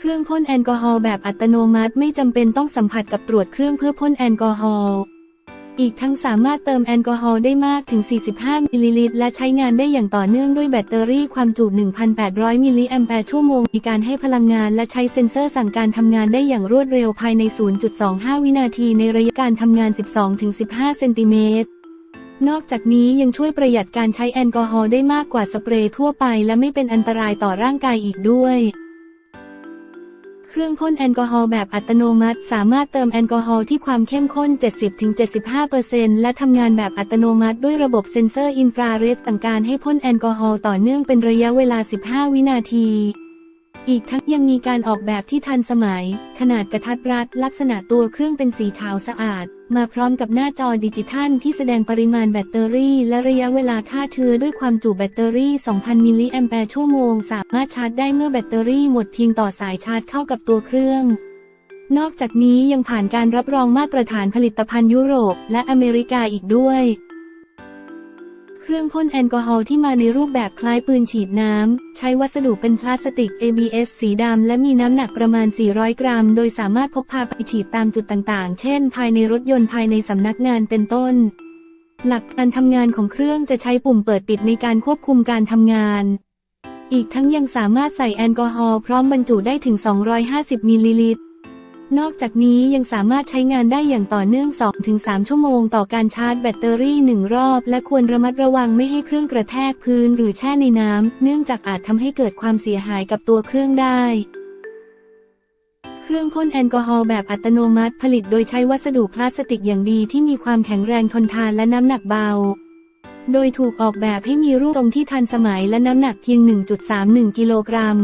เครื่องพ่นแอลกอฮอล์แบบอัตโนมัติไม่จำเป็นต้องสัมผัสกับตรวจเครื่องเพื่อพ่นแอลกอฮอล์อีกทั้งสามารถเติมแอลกอฮอล์ได้มากถึง 45 มิลลิลิตร และใช้งานได้อย่างต่อเนื่องด้วยแบตเตอรี่ความจุ 1,800 มิลลิแอมแปร์ชั่วโมง มีการให้พลังงานและใช้เซ็นเซอร์สั่งการทำงานได้อย่างรวดเร็วภายใน 0.25 วินาทีในระยะการทำงาน 12-15 เซนติเมตร นอกจากนี้ยังช่วยประหยัดการใช้แอลกอฮอล์ได้มากกว่าสเปรย์ทั่วไป และไม่เป็นอันตรายต่อร่างกายอีกด้วย รื่องพ่นแอลกอฮอล์แบบอัตโนมัติ สามารถเติมแอลกอฮอล์ที่ความเข้มข้น 70-75%และทำงานแบบอัตโนมัติด้วยระบบเซ็นเซอร์อินฟราเรดสั่งการให้พ่นแอลกอฮอล์ต่อเนื่องเป็นระยะเวลา 15 วินาที อีกทั้งยังมีการออกแบบที่ทันสมัย ขนาดกระทัดรัด ลักษณะตัวเครื่องเป็นสีขาวสะอาด มาพร้อมกับหน้าจอดิจิทัลที่แสดงปริมาณแบตเตอรี่ และระยะเวลาฆ่าเชื้อด้วยความจุแบตเตอรี่ 2,000 มิลลิแอมแปร์ชั่วโมง สามารถชาร์จได้เมื่อแบตเตอรี่หมดเพียงต่อสายชาร์จเข้ากับตัวเครื่อง นอกจากนี้ยังผ่านการรับรองมาตรฐานผลิตภัณฑ์ยุโรป และอเมริกาอีกด้วย เครื่องพ่นแอลกอฮอล์ที่มาในรูปแบบคล้ายปืนฉีดน้ำ ใช้วัสดุเป็นพลาสติก ABS สีดำและมีน้ำหนักประมาณ 400 กรัม โดยสามารถพกพาไปฉีดตามจุดต่างๆ เช่น ภายในรถยนต์ภายในสำนักงานเป็นต้น หลักการทำงานของเครื่องจะใช้ปุ่มเปิดปิดในการควบคุมการทำงาน อีกทั้งยังสามารถใส่แอลกอฮอล์พร้อมบรรจุได้ถึง 250 มิลลิลิตร นอกจากนี้ยังสามารถใช้งานได้อย่างต่อเนื่อง 2-3 ชั่วโมงต่อการชาร์จแบตเตอรี่หนึ่งรอบ และควรระมัดระวังไม่ให้เครื่องกระแทกพื้นหรือแช่ในน้ำ เนื่องจากอาจทำให้เกิดความเสียหายกับตัวเครื่องได้ เครื่องพ่นแอลกอฮอล์แบบอัตโนมัติผลิตโดยใช้วัสดุพลาสติกอย่างดีที่มีความแข็งแรงทนทานและน้ำหนักเบา โดยถูกออกแบบให้มีรูปทรงที่ทันสมัยและน้ำหนักเพียง 1.31 กิโลกรัม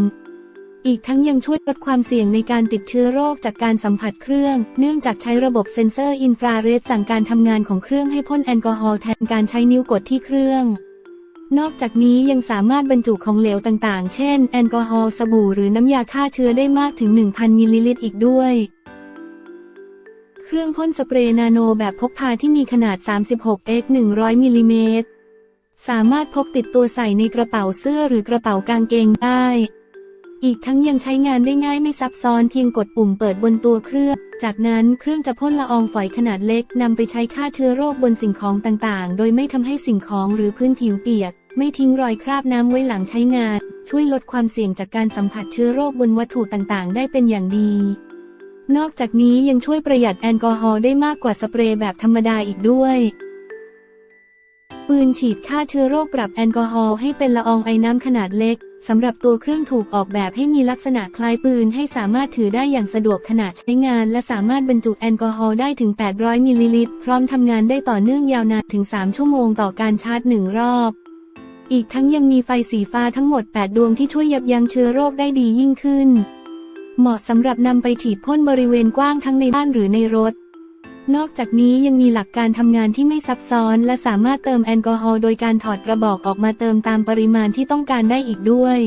อีกทั้งยังช่วยลดความเสี่ยงในการติดเชื้อโรคจากการสัมผัสเครื่อง เนื่องจากใช้ระบบเซ็นเซอร์อินฟราเรดสั่งการทำงานของเครื่องให้พ่นแอลกอฮอล์แทนการใช้นิ้วกดที่เครื่องนอกจากนี้ยังสามารถบรรจุของเหลวต่างๆ เช่น แอลกอฮอล์ สบู่ หรือน้ำยาฆ่าเชื้อได้มากถึง 1,000 มิลลิลิตรอีกด้วย เครื่องพ่นสเปรย์นาโนแบบพกพาที่มีขนาด 36 x 100 มิลลิเมตร สามารถพกติดตัวใส่ในกระเป๋าเสื้อหรือกระเป๋ากางเกงได้ อีกทั้งยังใช้งานได้ง่ายไม่ซับซ้อนเพียงกดปุ่มเปิดบนตัวเครื่อง จากนั้นเครื่องจะพ่นละอองฝอยขนาดเล็กนำไปใช้ฆ่าเชื้อโรคบนสิ่งของต่างๆ โดยไม่ทำให้สิ่งของหรือพื้นผิวเปียก ไม่ทิ้งรอยคราบน้ำไว้หลังใช้งาน ช่วยลดความเสี่ยงจากการสัมผัสเชื้อโรคบนวัตถุต่างๆ ได้เป็นอย่างดี นอกจากนี้ยังช่วยประหยัดแอลกอฮอล์ได้มากกว่าสเปรย์แบบธรรมดาอีกด้วยปืนฉีดฆ่าเชื้อโรคปรับแอลกอฮอล์ให้เป็นละอองไอน้ำขนาดเล็ก สำหรับตัวเครื่องถูกออกแบบให้มีลักษณะคล้ายปืนให้สามารถถือได้อย่างสะดวกขณะใช้งาน และสามารถบรรจุแอลกอฮอล์ได้ถึง 800 มิลลิลิตร พร้อมทำงานได้ต่อเนื่องยาวนานถึง 3 ชั่วโมงต่อการชาร์จหนึ่งรอบ อีกทั้งยังมีไฟสีฟ้าทั้งหมด 8 ดวงที่ช่วยยับยั้งเชื้อโรคได้ดียิ่งขึ้น เหมาะสำหรับนำไปฉีดพ่นบริเวณกว้างทั้งในบ้านหรือในรถ นอกจากนี้ยังมีหลักการทำงานที่ไม่ซับซ้อน และสามารถเติมแอลกอฮอล์โดยการถอดกระบอกออกมาเติมตามปริมาณที่ต้องการได้อีกด้วย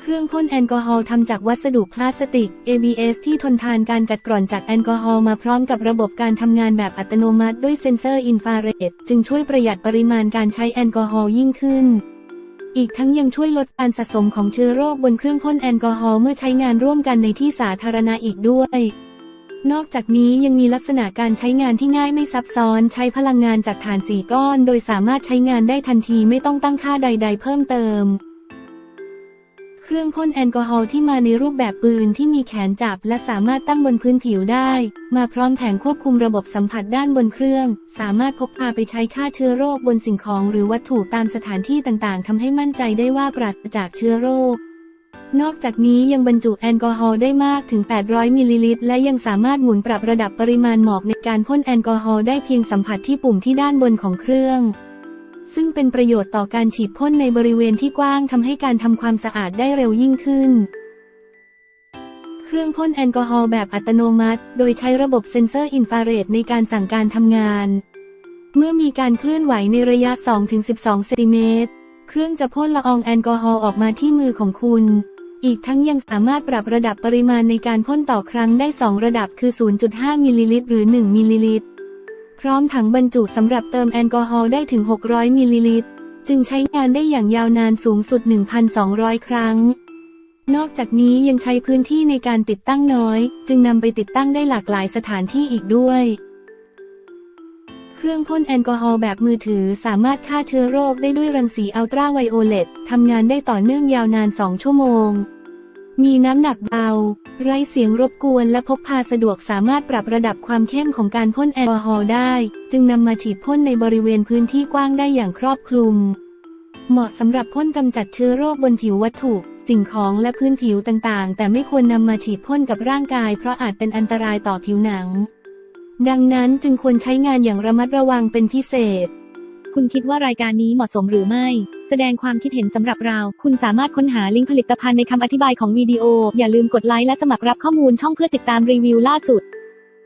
เครื่องพ่นแอลกอฮอล์ทำจากวัสดุพลาสติก ABS ที่ทนทานการกัดกร่อนจากแอลกอฮอล์มาพร้อมกับระบบการทำงานแบบอัตโนมัติด้วยเซ็นเซอร์อินฟราเรดจึงช่วยประหยัดปริมาณการใช้แอลกอฮอล์ยิ่งขึ้นอีกทั้งยังช่วยลดการสะสมของเชื้อโรคบนเครื่องพ่นแอลกอฮอล์เมื่อใช้งานร่วมกันในที่สาธารณะอีกด้วย นอกจากนี้ยังมีลักษณะการใช้งานที่ง่ายไม่ซับซ้อน ใช้พลังงานจากถ่านสีก้อน โดยสามารถใช้งานได้ทันทีไม่ต้องตั้งค่าใด ๆ เพิ่มเติม เครื่องพ่นแอลกอฮอล์ที่มาในรูปแบบปืนที่มีแขนจับ และสามารถตั้งบนพื้นผิวได้ มาพร้อมแผงควบคุมระบบสัมผัสด้านบนเครื่อง สามารถพกพาไปใช้ฆ่าเชื้อโรคบนสิ่งของ หรือวัตถุตามสถานที่ต่างๆทำให้มั่นใจได้ว่าปราศจากเชื้อโรค นอกจากนี้ยังบรรจุแอลกอฮอล์ได้มากถึง 800 มิลลิลิตร และยังสามารถหมุนปรับระดับปริมาณหมอกในการพ่นแอลกอฮอล์ได้เพียงสัมผัสที่ปุ่มที่ด้านบนของเครื่อง ซึ่งเป็นประโยชน์ต่อการฉีดพ่นในบริเวณที่กว้างทำให้การทำความสะอาดได้เร็วยิ่งขึ้น เครื่องพ่นแอลกอฮอล์แบบอัตโนมัติ โดยใช้ระบบเซ็นเซอร์อินฟราเรดในการสั่งการทำงาน เมื่อมีการเคลื่อนไหวในระยะ 2-12 เซนติเมตร เครื่องจะพ่นละอองแอลกอฮอล์ออกมาที่มือของคุณ อีกทั้งยังสามารถปรับระดับปริมาณในการพ่นต่อครั้งได้ 2 ระดับคือ 0.5 มิลลิลิตรหรือ 1 มิลลิลิตร พร้อมถังบรรจุสำหรับเติมแอลกอฮอล์ได้ถึง 600 มิลลิลิตร จึงใช้งานได้อย่างยาวนานสูงสุด 1,200 ครั้ง นอกจากนี้ยังใช้พื้นที่ในการติดตั้งน้อย จึงนำไปติดตั้งได้หลากหลายสถานที่อีกด้วย เครื่องพ่นแอลกอฮอล์แบบมือถือสามารถฆ่าเชื้อโรคได้ด้วยรังสีอัลตราไวโอเลตทำงานได้ต่อเนื่องยาวนาน 2 ชั่วโมง มีน้ำหนักเบา ไร้เสียงรบกวนและพกพาสะดวกสามารถปรับระดับความเข้มของการพ่นแอลกอฮอล์ได้ จึงนำมาฉีดพ่นในบริเวณพื้นที่กว้างได้อย่างครอบคลุม เหมาะสำหรับพ่นกำจัดเชื้อโรคบนผิววัตถุสิ่งของและพื้นผิวต่างๆ แต่ไม่ควรนำมาฉีดพ่นกับร่างกาย เพราะอาจเป็นอันตรายต่อผิวหนัง ดังนั้นจึงควรใช้งานอย่างระมัดระวังเป็นพิเศษ คุณคิดว่ารายการนี้เหมาะสมหรือไม่ แสดงความคิดเห็นสำหรับเรา คุณสามารถค้นหาลิงก์ผลิตภัณฑ์ในคำอธิบายของวิดีโอ อย่าลืมกดไลค์และสมัครรับข้อมูลช่องเพื่อติดตามรีวิวล่าสุด